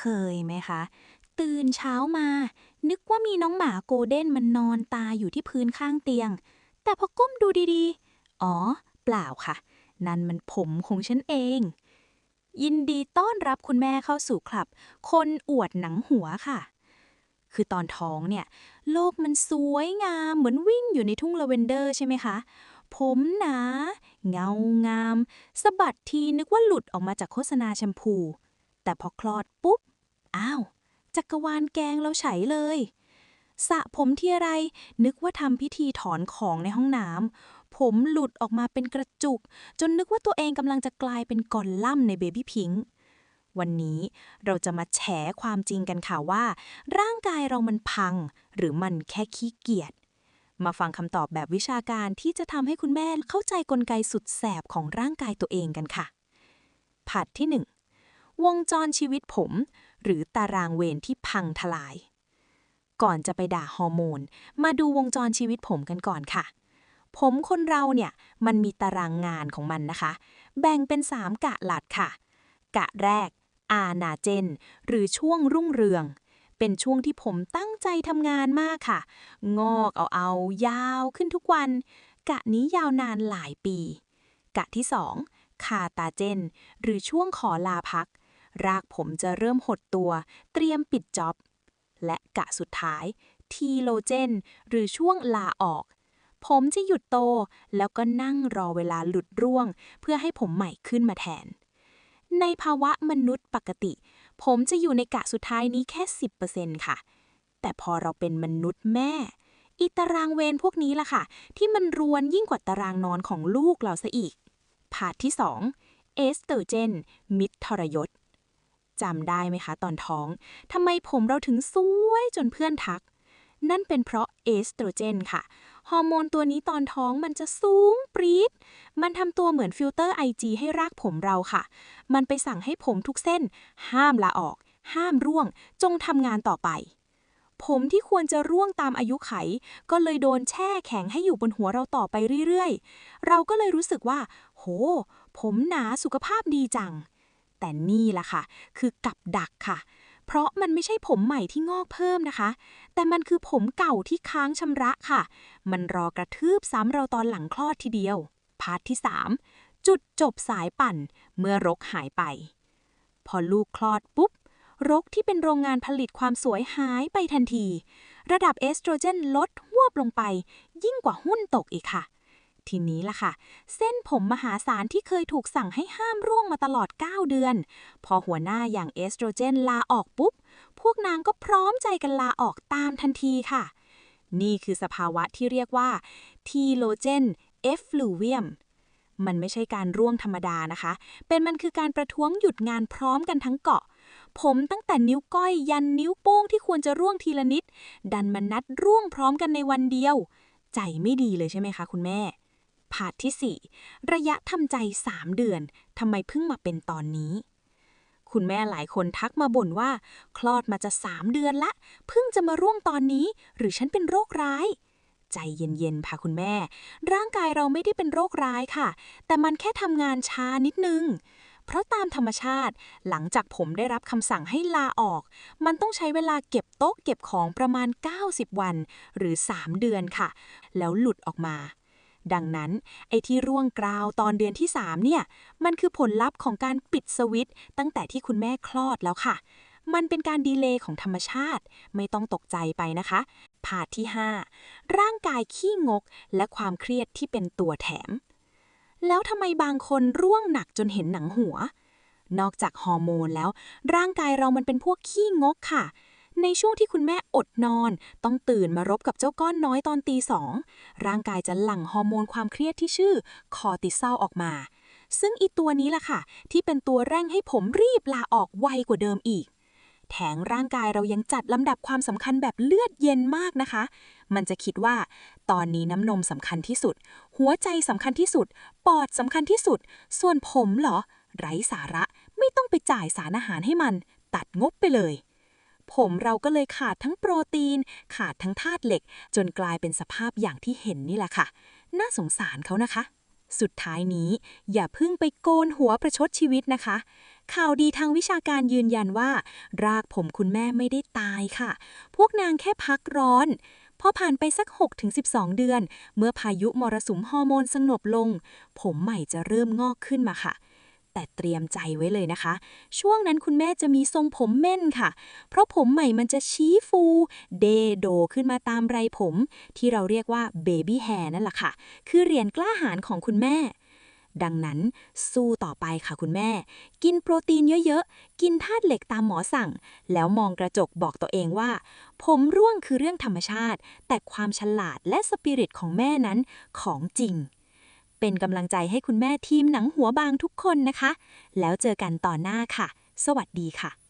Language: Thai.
เคยไหมคะ ตื่นเช้ามา นึกว่ามีน้องหมาโกลเด้นมันนอนตายอยู่ที่พื้นข้างเตียง แต่พอก้มดูดีๆ อ๋อ เปล่าค่ะ นั่นมันผมของฉันเอง ยินดีต้อนรับคุณแม่เข้าสู่คลับ คนอวดหนังหัวค่ะ คือตอนท้องเนี่ย โลกมันสวยงามเหมือนวิ่งอยู่ในทุ่งลาเวนเดอร์ใช่ไหมคะผมหนา เงางามสะบัดทีนึกว่าหลุดออกมาจากโฆษณาแชมพู แต่พอคลอดปุ๊บ อ้าว จักรวาลแกงเราไฉเลยสระผมที่อะไร นึกว่าทำพิธีถอนของในห้องน้ำผมหลุดออกมาเป็นกระจุก จนนึกว่าตัวเองกำลังจะกลายเป็นกอลล่ำในเบบี้พิงค์วันนี้เราจะมาแฉความจริงกันค่ะว่า ร่างกายเรามันพัง หรือมันแค่ขี้เกียจมาฟังคำตอบแบบวิชาการที่จะทำให้คุณแม่เข้าใจกลไกสุดแสบของร่างกายตัวเองกันค่ะ ผัดที่ 1 วงจรชีวิตผม หรือตารางเวรที่พังทลาย ก่อนจะไปด่าฮอร์โมน มาดูวงจรชีวิตผมกันก่อนค่ะ ผมคนเราเนี่ยมันมีตารางงานของมันนะคะ แบ่งเป็น 3 กะหลัดค่ะ กะแรก อาณาเจน หรือช่วงรุ่งเรืองเป็นช่วงที่ผมตั้งใจทำงานมากค่ะ งอกเอาเอา ยาวขึ้นทุกวัน กะนี้ยาวนานหลายปี กะที่2คาตาเจน หรือช่วงขอลาพัก รากผมจะเริ่มหดตัว เตรียมปิดจ็อบ และกะสุดท้าย ทีโลเจน หรือช่วงลาออก ผมจะหยุดโตแล้วก็นั่งรอเวลาหลุดร่วง เพื่อให้ผมใหม่ขึ้นมาแทน ในภาวะมนุษย์ปกติ ผมจะอยู่ในกะสุดท้ายนี้แค่ 10%ค่ะ แต่พอเราเป็นมนุษย์แม่อีตารางเวรพวกนี้ล่ะค่ะ ที่มันรวนยิ่งกว่าตารางนอนของลูกเราซะอีก พาทที่ 2 เอสโตรเจน มิตรทรยศ จำได้ไหมคะตอนท้องทำไมผมเราถึงสวยจนเพื่อนทัก นั่นเป็นเพราะเอสโตรเจนค่ะ ฮอร์โมนตัวนี้ตอนท้องมันจะสูงปรี๊ด มันทำตัวเหมือนฟิลเตอร์ IG ให้รากผมเราค่ะ มันไปสั่งให้ผมทุกเส้น ห้ามลาออก ห้ามร่วง จงทำงานต่อไป ผมที่ควรจะร่วงตามอายุไข ก็เลยโดนแช่แข็งให้อยู่บนหัวเราต่อไปเรื่อยๆ เราก็เลยรู้สึกว่า โห ผมหนาสุขภาพดีจัง แต่นี่ล่ะค่ะ คือกับดักค่ะ เพราะมันไม่ใช่ผมใหม่ที่งอกเพิ่มนะคะ แต่มันคือผมเก่าที่ค้างชำระค่ะ มันรอกระทืบซ้ำเราตอนหลังคลอดทีเดียว พาร์ทที่ 3 จุดจบสายปั่นเมื่อรกหายไป พอลูกคลอดปุ๊บ รกที่เป็นโรงงานผลิตความสวยหายไปทันที ระดับเอสโตรเจนลดหวบลงไป ยิ่งกว่าหุ้นตกอีกค่ะ ทีนี้ล่ะค่ะ เส้นผมมหาศาลที่เคยถูกสั่งให้ห้ามร่วงมาตลอด 9 เดือน พอหัวหน้าอย่างเอสโตรเจนลาออกปุ๊บ พวกนางก็พร้อมใจกันลาออกตามทันทีค่ะ นี่คือสภาวะที่เรียกว่าทีโลเจนเอฟลูเวียมมันไม่ใช่การร่วงธรรมดานะคะ เป็นมันคือการประท้วงหยุดงานพร้อมกันทั้งเกาะ ผมตั้งแต่นิ้วก้อยยันนิ้วโป้งที่ควรจะร่วงทีละนิด ดันมานัดร่วงพร้อมกันในวันเดียว ใจไม่ดีเลยใช่ไหมคะคุณแม่ พาร์ทที่ 4 ระยะทำใจ 3 เดือนทำไมเพิ่งมาเป็นตอนนี้ คุณแม่หลายคนทักมาบ่นว่า คลอดมาจะ 3 เดือนละ เพิ่งจะมาร่วงตอนนี้ หรือฉันเป็นโรคร้าย ใจเย็นๆค่ะคุณแม่ ร่างกายเราไม่ได้เป็นโรคร้ายค่ะ แต่มันแค่ทำงานช้านิดนึงเพราะตามธรรมชาติหลังจากผมได้รับคำสั่งให้ลาออก มันต้องใช้เวลาเก็บโต๊ะเก็บของประมาณ 90 วัน หรือ 3 เดือนค่ะ แล้วหลุดออกมา ดังนั้น ไอ้ที่ร่วงกราวตอนเดือนที่ 3 เนี่ย มันคือผลลัพธ์ของการปิดสวิตช์ตั้งแต่ที่คุณแม่คลอดแล้วค่ะ มันเป็นการดีเลย์ของธรรมชาติ ไม่ต้องตกใจไปนะคะ พาทที่ 5 ร่างกายขี้งก และความเครียดที่เป็นตัวแถม แล้วทำไมบางคนร่วงหนักจนเห็นหนังหัว นอกจากฮอร์โมนแล้ว ร่างกายเรามันเป็นพวกขี้งกค่ะ ในช่วงที่คุณแม่อดนอน ต้องตื่นมารบกับเจ้าก้อนน้อยตอนตีสองร่างกายจะหลั่งฮอร์โมนความเครียดที่ชื่อคอติซอลออกมา ซึ่งอีตัวนี้ล่ะค่ะ ที่เป็นตัวเร่งให้ผมรีบลาออกไวกว่าเดิมอีก แถงร่างกายเรายังจัดลำดับความสำคัญแบบเลือดเย็นมากนะคะ มันจะคิดว่า ตอนนี้น้ำนมสำคัญที่สุด หัวใจสำคัญที่สุด ปอดสำคัญที่สุด ส่วนผมเหรอ ไร้สาระไม่ต้องไปจ่ายสารอาหารให้มัน ตัดงบไปเลย ผมเราก็เลยขาดทั้งโปรตีน ขาดทั้งธาตุเหล็ก จนกลายเป็นสภาพอย่างที่เห็นนี่แหละค่ะ น่าสงสารเขานะคะ สุดท้ายนี้อย่าเพิ่งไปโกนหัวประชดชีวิตนะคะ ข่าวดีทางวิชาการยืนยันว่า รากผมคุณแม่ไม่ได้ตายค่ะ พวกนางแค่พักร้อนพอผ่านไปสัก 6-12 เดือน เมื่อพายุมรสุมฮอร์โมนสงบลง ผมใหม่จะเริ่มงอกขึ้นมาค่ะ แต่เตรียมใจไว้เลยนะคะ ช่วงนั้นคุณแม่จะมีทรงผมเม่นค่ะ เพราะผมใหม่มันจะชี้ฟู เดโดขึ้นมาตามไรผม ที่เราเรียกว่าเบบี้แฮร์นั่นแหละค่ะ คือเหรียญกล้าหาญของคุณแม่ ดังนั้นสู้ต่อไปค่ะคุณแม่ กินโปรตีนเยอะๆ กินธาตุเหล็กตามหมอสั่ง แล้วมองกระจกบอกตัวเองว่า ผมร่วงคือเรื่องธรรมชาติ แต่ความฉลาดและสปิริตของแม่นั้นของจริง เป็นกำลังใจให้คุณแม่ทีมหนังหัวบางทุกคนนะคะ แล้วเจอกันต่อหน้าค่ะ สวัสดีค่ะ